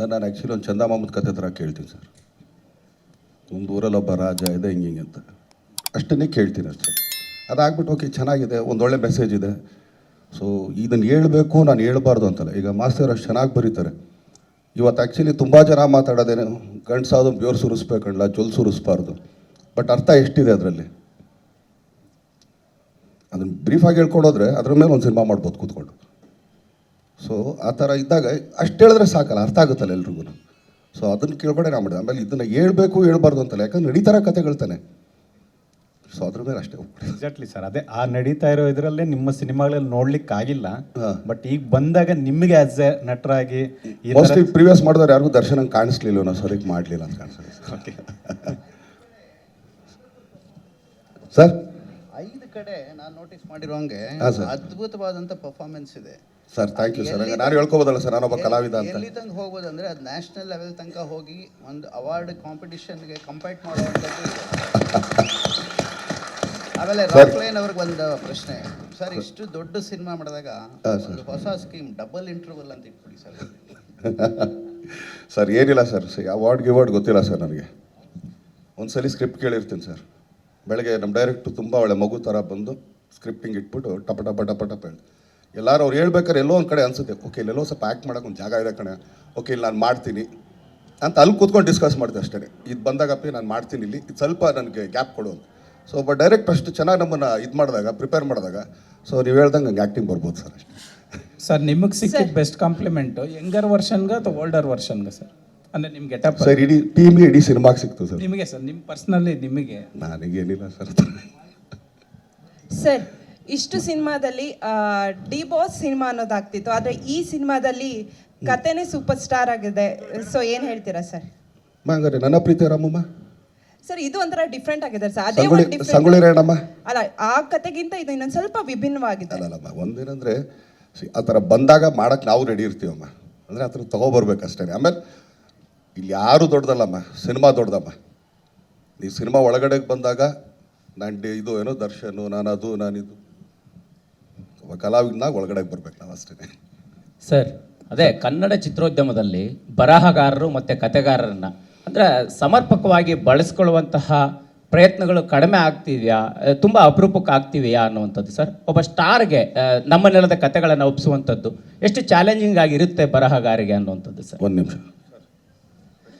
Sir, ನಾನು actually ಒಂದು ಚಂದ ಮಾಮೂದ್ ಕತೆ ಥರ ಕೇಳ್ತೀನಿ ಸರ್. ಒಂದು ಊರಲ್ಲಿ ಒಬ್ಬ ರಾಜ ಇದೆ, ಹಿಂಗೆ ಹಿಂಗೆ ಅಂತ. ಅಷ್ಟನ್ನೇ ಕೇಳ್ತೀನಿ ಅಷ್ಟೇ. ಅದಾಗ್ಬಿಟ್ಟು, ಓಕೆ, ಚೆನ್ನಾಗಿದೆ ಒಂದೊಳ್ಳೆ ಮೆಸೇಜ್ ಇದೆ. ಸೊ ಇದನ್ನು ಹೇಳಬೇಕು, ನಾನು ಹೇಳ್ಬಾರ್ದು ಅಂತಲ್ಲ. ಈಗ ಮಾಸ್ತರ್ ಅಷ್ಟು ಚೆನ್ನಾಗಿ ಬರೀತಾರೆ. ಇವತ್ತು ಆ್ಯಕ್ಚುಲಿ ತುಂಬ ಜನ ಮಾತಾಡೋದೇನು ಗಂಡ್ಸಾದ್ರು ಬೆವ್ರು ಸುರಿಸ್ಬೇಕಲ್ಲ ಜೊಲ್ ಸುರಿಸ್ಬಾರ್ದು. ಬಟ್ ಅರ್ಥ ಎಷ್ಟಿದೆ ಅದರಲ್ಲಿ? ಅದನ್ನು ಬ್ರೀಫಾಗಿ ಹೇಳ್ಕೊಡೋದ್ರೆ ಅದ್ರ ಮೇಲೆ ಒಂದು ಸಿನಿಮಾ ಮಾಡ್ಬೋದು ಕೂತ್ಕೊಂಡು. ಸೊ ಆ ಥರ ಇದ್ದಾಗ ಅಷ್ಟು ಹೇಳಿದ್ರೆ ಸಾಕಲ್ಲ ಅರ್ಥ ಆಗುತ್ತಲ್ಲ ಎಲ್ರಿಗೂ. ಸೊ ಅದನ್ನು ಕೇಳ್ಬೇಡ ನಾ ಮಾಡಿದೆ ಆಮೇಲೆ ಇದನ್ನು ಹೇಳ್ಬೇಕು ಹೇಳ್ಬಾರ್ದು ಅಂತಲ್ಲ ಯಾಕಂದ್ರೆ ನಡೀತಾರ ಕತೆಗಳ್ತಾನೆ ಸೊ ಅದ್ರ ಮೇಲೆ ಅಷ್ಟೇ ಎಕ್ಸಾಕ್ಟ್ಲಿ ಸರ್ ಅದೇ ಆ ನಡೀತಾ ಇರೋ ಇದರಲ್ಲೇ ನಿಮ್ಮ ಸಿನಿಮಾಗಳಲ್ಲಿ ನೋಡ್ಲಿಕ್ಕೆ ಆಗಿಲ್ಲ. ಬಟ್ ಈಗ ಬಂದಾಗ ನಿಮಗೆ ಆಸ್ ಎ ನಟರಾಗಿ ಮೋಸ್ಟ್ಲಿ ಪ್ರಿವಿಯಸ್ ಮಾಡಿದವ್ರು ಯಾರಿಗೂ ದರ್ಶನ ಕಾಣಿಸ್ಲಿಲ್ಲ ನಾವು ಸರಿಗೆ ಮಾಡಲಿಲ್ಲ ಅಂತ ಕಾಣಿಸ್ತದೆ. ಸರ್ ಐದು ಕಡೆ ನಾನು ನೋಟಿಸ್ ಮಾಡಿರೋ ಹಂಗೆ. ಅದ್ಭುತವಾದಂಥ ಪರ್ಫಾರ್ಮೆನ್ಸ್ ಇದೆ. ಸರ್ ಥ್ಯಾಂಕ್ ಯು ಸರ್ ನಾನು ಹೇಳ್ಕೋಬೋದಲ್ಲ ಸರ್ ನಾನೊಬ್ಬ ಕಲಾವಿದ ಅಂತ. ಎಲ್ಲಿ ತನಕ ಹೋಗ್ಬೋದು ಅಂದ್ರೆ ಅದು ನ್ಯಾಷನಲ್ ಲೆವೆಲ್ ತನಕ ಹೋಗಿ ಒಂದು ಅವಾರ್ಡ್ ಕಾಂಪಿಟಿಷನ್ಗೆ ಕಂಪೈಟ್ ಮಾಡುವಂಥದ್ದು ಆಮೇಲೆ ರಾಕ್ಲೈನ್ ಅವ್ರಿಗೆ ಒಂದು ಪ್ರಶ್ನೆ. ಸರ್ ಇಷ್ಟು ದೊಡ್ಡ ಸಿನಿಮಾ ಮಾಡಿದಾಗ. ಒಂದು ಹೊಸ ಸ್ಕೀಮ್ ಡಬಲ್ ಇಂಟರ್ವಲ್ ಅಂತ ಇಟ್ಬಿಡಿ ಸರ್ ಸರ್ ಏನಿಲ್ಲ ಸರ್ ಅವಾರ್ಡ್ ಗಿವಾರ್ಡ್ ಗೊತ್ತಿಲ್ಲ ಸರ್ ನನಗೆ. ಒಂದ್ಸಲಿ ಸ್ಕ್ರಿಪ್ಟ್ ಕೇಳಿರ್ತೀನಿ ಸರ್ ಬೆಳಗ್ಗೆ ನಮ್ಮ ಡೈರೆಕ್ಟ್ರು ತುಂಬ ಒಳ್ಳೆ ಮಗು ಥರ ಬಂದು ಸ್ಕ್ರಿಪ್ಟಿಂಗ್ ಇಟ್ಬಿಟ್ಟು ಟಪ ಟಪ ಟಪ ಟಪ ಹೇಳಿ ಎಲ್ಲರೂ ಅವ್ರು ಹೇಳ್ಬೇಕಾದ್ರೆ ಎಲ್ಲೋ ಒಂದು ಕಡೆ ಅನಿಸುತ್ತೆ ಓಕೆ ಇಲ್ಲೆಲ್ಲೋ ಸ್ವಲ್ಪ ಆ್ಯಕ್ಟ್ ಮಾಡೋಕೆ ಒಂದು ಜಾಗ ಇದೆ ಕಣೆ. ಓಕೆ ಇಲ್ಲಿ ನಾನು ಮಾಡ್ತೀನಿ. ಅಂತ ಅಲ್ಲಿ ಕೂತ್ಕೊಂಡು ಡಿಸ್ಕಸ್ ಮಾಡಿದೆ ಅಷ್ಟೇ ಇದು ಬಂದಾಗಪ್ಪಿ ನಾನು ಮಾಡ್ತೀನಿ ಇಲ್ಲಿ. ಇದು ಸ್ವಲ್ಪ ನನಗೆ ಗ್ಯಾಪ್ ಕೊಡು ಅಂತ. ಸೊ ಒಬ್ಬ ಡೈರೆಕ್ಟ್ ಫಸ್ಟ್ ಚೆನ್ನಾಗಿ ನಮ್ಮನ್ನು ಇದು ಮಾಡಿದಾಗ ಪ್ರಿಪೇರ್ ಮಾಡಿದಾಗ ಸೊ ನೀವು ಹೇಳ್ದಂಗೆ ಹಂಗೆ ಆ್ಯಕ್ಟಿಂಗ್ ಬರ್ಬೋದು ಸರ್ ಅಷ್ಟೇ. ಸರ್ ನಿಮಗೆ ಸಿಕ್ಕಿದ ಬೆಸ್ಟ್ ಕಾಂಪ್ಲಿಮೆಂಟು ಯಂಗರ್ ವರ್ಷನ್ಗೆ ಅಥವಾ ಓಲ್ಡರ್ ವರ್ಷನ್ಗೆ ಸರ್? ಅಂದರೆ ನಿಮ್ಮ ಗೆಟಪ್ ಸರ್ ಇಡೀ ಟೀಮ್ ಇಡೀ ಸಿನಿಮಾಗೆ ಸಿಕ್ತು ಸರ್. ನಿಮಗೆ ಸರ್ ನಿಮ್ಮ ಪರ್ಸ್ನಲಿ ನಿಮಗೆ? ನನಗೇನಿಲ್ಲ ಸರ್. ಸರ್ ಇಷ್ಟು ಸಿನಿಮಾದಲ್ಲಿ ಡಿ ಬಾಸ್ ಸಿನಿಮಾ ಅನ್ನೋದಾಗ್ತಿತ್ತು. ಆದರೆ ಈ ಸಿನಿಮಾದಲ್ಲಿ ಕತೆನೇ ಸೂಪರ್ ಸ್ಟಾರ್ ಆಗಿದೆ. ಸೊ ಏನು ಹೇಳ್ತೀರಾ ಸರ್? ಹಂಗಾರೆ ನನ್ನ ಪ್ರೀತಿ ರಾಮಮ್ಮ. ಸರ್ ಇದು ಒಂಥರ ಡಿಫ್ರೆಂಟ್ ಆಗಿದೆ ಸರ್. ಅದೇ ಸಂಗೊಳ್ಳಿ ಅಲ್ಲ ಆ ಕತೆಗಿಂತ ಇದು ಇನ್ನೊಂದು ಸ್ವಲ್ಪ ವಿಭಿನ್ನವಾಗಿದೆ. ಅಲ್ಲಲ್ಲಮ್ಮ ಒಂದೇನಂದ್ರೆ ಸಿ- ಆ ಥರ ಬಂದಾಗ ಮಾಡಕ್ಕೆ ನಾವು ರೆಡಿ ಇರ್ತೀವಮ್ಮ ಅಂದರೆ ಆ ಥರ ತೊಗೊಬರ್ಬೇಕಷ್ಟೇ ಆಮೇಲೆ ಇಲ್ಲಿ ಯಾರು ದೊಡ್ಡದಲ್ಲಮ್ಮ ಸಿನಿಮಾ ದೊಡ್ಡದಮ್ಮ. ನೀವು ಸಿನಿಮಾ ಒಳಗಡೆಗೆ ಬಂದಾಗ ನಾನು ಡಿ ಇದು ಏನೋ ದರ್ಶನು ನಾನು ಅದು ನಾನಿದು. ಕಲಾವಿದನಾಗ ಒಳಗಡೆ ಬರ್ಬೇಕು ನಾವು ಅಷ್ಟೇ. ಸರ್ ಅದೇ ಕನ್ನಡ ಚಿತ್ರೋದ್ಯಮದಲ್ಲಿ ಬರಹಗಾರರು ಮತ್ತು ಕತೆಗಾರರನ್ನ ಅಂದರೆ ಸಮರ್ಪಕವಾಗಿ ಬಳಸ್ಕೊಳ್ಳುವಂತಹ ಪ್ರಯತ್ನಗಳು ಕಡಿಮೆ ಆಗ್ತಿದೆಯಾ ತುಂಬ ಅಪರೂಪಕ್ಕೆ ಆಗ್ತಿವೆಯಾ ಅನ್ನುವಂಥದ್ದು ಸರ್? ಒಬ್ಬ ಸ್ಟಾರ್ಗೆ ನಮ್ಮ ನೆಲದ ಕತೆಗಳನ್ನು ಒಪ್ಪಿಸುವಂಥದ್ದು ಎಷ್ಟು ಚಾಲೆಂಜಿಂಗ್ ಆಗಿರುತ್ತೆ ಬರಹಗಾರಿಗೆ ಅನ್ನುವಂಥದ್ದು ಸರ್? ಒಂದು ನಿಮಿಷ.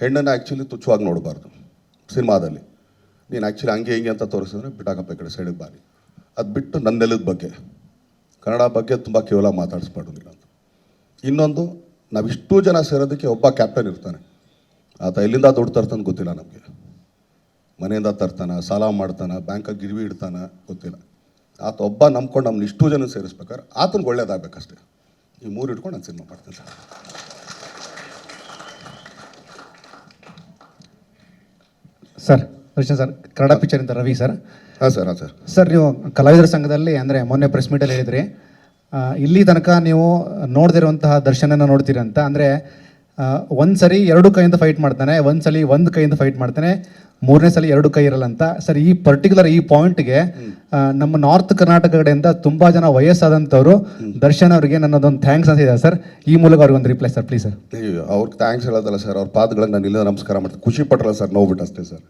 ಹೆಣ್ಣನ್ನು ಆ್ಯಕ್ಚುಲಿ ತುಚ್ಛವಾಗಿ ನೋಡಬಾರ್ದು ಸಿನಿಮಾದಲ್ಲಿ. ನೀನು ಆ್ಯಕ್ಚುಲಿ ಹಂಗೆ ಹಿಂಗೆ ಅಂತ ತೋರಿಸಿದ್ರೆ ಬಿಟ್ಟಾಕಪ್ಪ ಈ ಕಡೆ ಸೈಡಿಗೆ ಬಾರಿ. ಅದು ಬಿಟ್ಟು ನನ್ನ ನೆಲದ ಬಗ್ಗೆ. ಕನ್ನಡ ಬಗ್ಗೆ ತುಂಬ ಕೇವಲ ಮಾತಾಡಿಸ್ಬಾರ್ದಿಲ್ಲ ಅಂತ. ಇನ್ನೊಂದು, ನಾವಿಷ್ಟು ಜನ ಸೇರೋದಕ್ಕೆ ಒಬ್ಬ ಕ್ಯಾಪ್ಟನ್ ಇರ್ತಾನೆ. ಆತ ಎಲ್ಲಿಂದ ದುಡ್ಡು ತರ್ತಾನೆ ಗೊತ್ತಿಲ್ಲ ನಮಗೆ. ಮನೆಯಿಂದ ತರ್ತಾನ, ಸಾಲ ಮಾಡ್ತಾನೆ ಬ್ಯಾಂಕಾಗಿ ಗಿರ್ವಿ ಇಡ್ತಾನ ಗೊತ್ತಿಲ್ಲ. ಆತ ಒಬ್ಬ ನಂಬ್ಕೊಂಡು ನಮ್ಮನ್ನ ಇಷ್ಟು ಜನ ಸೇರಿಸ್ಬೇಕಾದ್ರೆ ಆತನಿಗೆ ಒಳ್ಳೇದಾಗಬೇಕಷ್ಟೇ. ಈ ಮೂರು ಇಟ್ಕೊಂಡು ನಾನು ಸಿನಿಮಾ ಮಾಡ್ತೀನಿ ಸರ್ ದರ್ಶನ್ ಸರ್ ಕನ್ನಡ ಪಿಕ್ಚರಿಂದ ರವಿ ಸರ್. ಹಾಂ ಸರ್ ಹಾಂ ಸರ್. ಸರ್ ನೀವು ಕಲಾವಿದರ ಸಂಘದಲ್ಲಿ ಅಂದರೆ ಮೊನ್ನೆ ಪ್ರೆಸ್ ಮೀಟಲ್ಲಿ ಹೇಳಿದ್ರಿ. ಆ, ಇಲ್ಲಿ ತನಕ ನೀವು ನೋಡ್ದಿರುವಂತಹ ದರ್ಶನನ ನೋಡ್ತೀರಂತ ಅಂತ. ಅಂದರೆ ಒಂದು ಸರಿ ಎರಡು ಕೈಯಿಂದ ಫೈಟ್ ಮಾಡ್ತಾನೆ ಒಂದು ಸಲ ಒಂದು ಕೈಯಿಂದ ಫೈಟ್ ಮಾಡ್ತಾನೆ ಮೂರನೇ ಸಲ ಎರಡು ಕೈ ಇರಲ್ಲ ಅಂತ. ಸರ್ ಈ ಪರ್ಟಿಕ್ಯುಲರ್ ಈ ಪಾಯಿಂಟ್ಗೆ ನಮ್ಮ ನಾರ್ತ್ ಕರ್ನಾಟಕ ಕಡೆಯಿಂದ ತುಂಬ ಜನ ವಯಸ್ಸಾದಂಥವ್ರು ದರ್ಶನ್ ಅವರಿಗೆ ನನ್ನದೊಂದು ಥ್ಯಾಂಕ್ಸ್ ಅಂತ ಇದೆ ಸರ್. ಈ ಮೂಲಕ ಅವ್ರಿಗೆ ಒಂದು ರಿಪ್ಲೈ ಸರ್ ಪ್ಲೀಸ್ ಸರ್. ಅವ್ರಿಗೆ ಥ್ಯಾಂಕ್ಸ್ ಹೇಳೋದಲ್ಲ ಸರ್ ಅವ್ರ ಪಾದಗಳಿಗೆ ನಾನು ಇಲ್ಲಿಂದ ನಮಸ್ಕಾರ ಮಾಡ್ತೀನಿ. ಖುಷಿ ಪಟ್ರಲ್ಲ ಸರ್ ನೋವು ಅಷ್ಟೇ ಸರ್.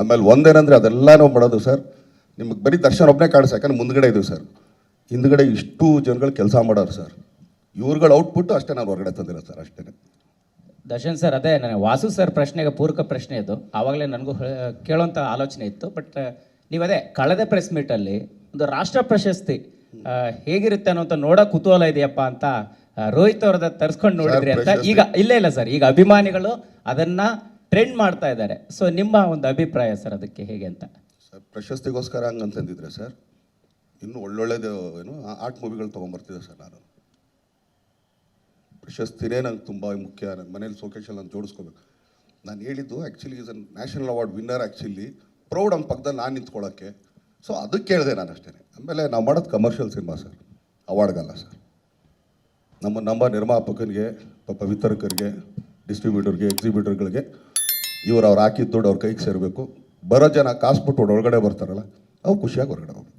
ಆಮೇಲೆ ಒಂದೇನಂದ್ರೆ ಅದೆಲ್ಲ ನಾವು ಮಾಡೋದು ಸರ್ ನಿಮಗೆ ಬರೀ ದರ್ಶನ ಒಬ್ಬನೇ ಕಾಣಿಸ್ ಯಾಕಂದ್ರೆ ಮುಂದ್ಗಡೆ ಇದ್ದೀವಿ ಸರ್. ಹಿಂದ್ಗಡೆ ಇಷ್ಟು ಜನಗಳು ಕೆಲಸ ಮಾಡೋರು ಸರ್. ಇವ್ರುಗಳು ಔಟ್ಪುಟ್ ಅಷ್ಟೇ ನಾನು ಹೊರಗಡೆ ತಂದಿರೋ ಸರ್ ಅಷ್ಟೇ ದರ್ಶನ್ ಸರ್ ಅದೇ ನನಗೆ ವಾಸು ಸರ್ ಪ್ರಶ್ನೆಗೆ ಪೂರಕ ಪ್ರಶ್ನೆ ಇದು. ಆವಾಗಲೇ ನನಗೂ ಕೇಳೋಂಥ ಆಲೋಚನೆ ಇತ್ತು. ಬಟ್ ನೀವು ಅದೇ ಕಳೆದ ಪ್ರೆಸ್ ಮೀಟಲ್ಲಿ ಒಂದು ರಾಷ್ಟ್ರ ಪ್ರಶಸ್ತಿ ಹೇಗಿರುತ್ತೆ ಅನ್ನೋಂಥ ನೋಡೋ ಕುತೂಹಲ ಇದೆಯಪ್ಪ ಅಂತ ರೋಹಿತ್ ಅವ್ರದ ತರಿಸ್ಕೊಂಡು ನೋಡಿದ್ರಿ ಅಂತ. ಈಗ ಇಲ್ಲ ಇಲ್ಲ ಸರ್. ಈಗ ಅಭಿಮಾನಿಗಳು ಅದನ್ನ ಟ್ರೆಂಡ್ ಮಾಡ್ತಾ ಇದ್ದಾರೆ. ಸೊ ನಿಮ್ಮ ಒಂದು ಅಭಿಪ್ರಾಯ ಸರ್ ಅದಕ್ಕೆ ಹೇಗೆ ಅಂತ? ಸರ್ ಪ್ರಶಸ್ತಿಗೋಸ್ಕರ ಹಂಗಂತಂದಿದ್ರೆ ಸರ್ ಇನ್ನು ಒಳ್ಳೊಳ್ಳೆದು ಏನು ಆರ್ಟ್ ಮೂವಿಗಳು ತೊಗೊಂಬರ್ತಿದ್ದೆ ಸರ್ ನಾನು. ಪ್ರಶಸ್ತಿನೇ ನಂಗೆ ತುಂಬ ಮುಖ್ಯ. ನನ್ನ ಮನೇಲಿ ಸೋಕೇಶಲ್ಲಿ ನಾನು ಜೋಡಿಸ್ಕೋಬೇಕು. ನಾನು ಹೇಳಿದ್ದು actually is an national award winner actually proud an ಪಕ್ಕದಲ್ಲಿ ನಾನು ನಿಂತ್ಕೊಳ್ಳೋಕ್ಕೆ ಸೊ ಅದಕ್ಕೆ ಕೇಳಿದೆ ನಾನು ಅಷ್ಟೇ ಆಮೇಲೆ ನಾವು ಮಾಡೋದು ಕಮರ್ಷಿಯಲ್ ಸಿನಿಮಾ ಸರ್ ಅವಾರ್ಡ್ಗಲ್ಲ ಸರ್ ನಮ್ಮ ನಮ್ಮ ನಿರ್ಮಾಪಕನಿಗೆ, ಪಾಪ ವಿತರಕರಿಗೆ ಡಿಸ್ಟ್ರಿಬ್ಯೂಟರ್ಗೆ ಎಕ್ಸಿಬ್ಯೂಟರ್ಗಳಿಗೆ ಇವರು ಅವ್ರು ಹಾಕಿದ್ದು ದುಡ್ಡು ಅವ್ರ ಕೈಗೆ ಸೇರಬೇಕು. ಬರೋ ಜನ ಕಾಸು ಬಿಟ್ಟು ಒಳಗಡೆ ಬರ್ತಾರಲ್ಲ, ಅವ್ರು ಖುಷಿಯಾಗಿ ಹೊರಗಡೆ ಹೋಗ್ಬೇಕು.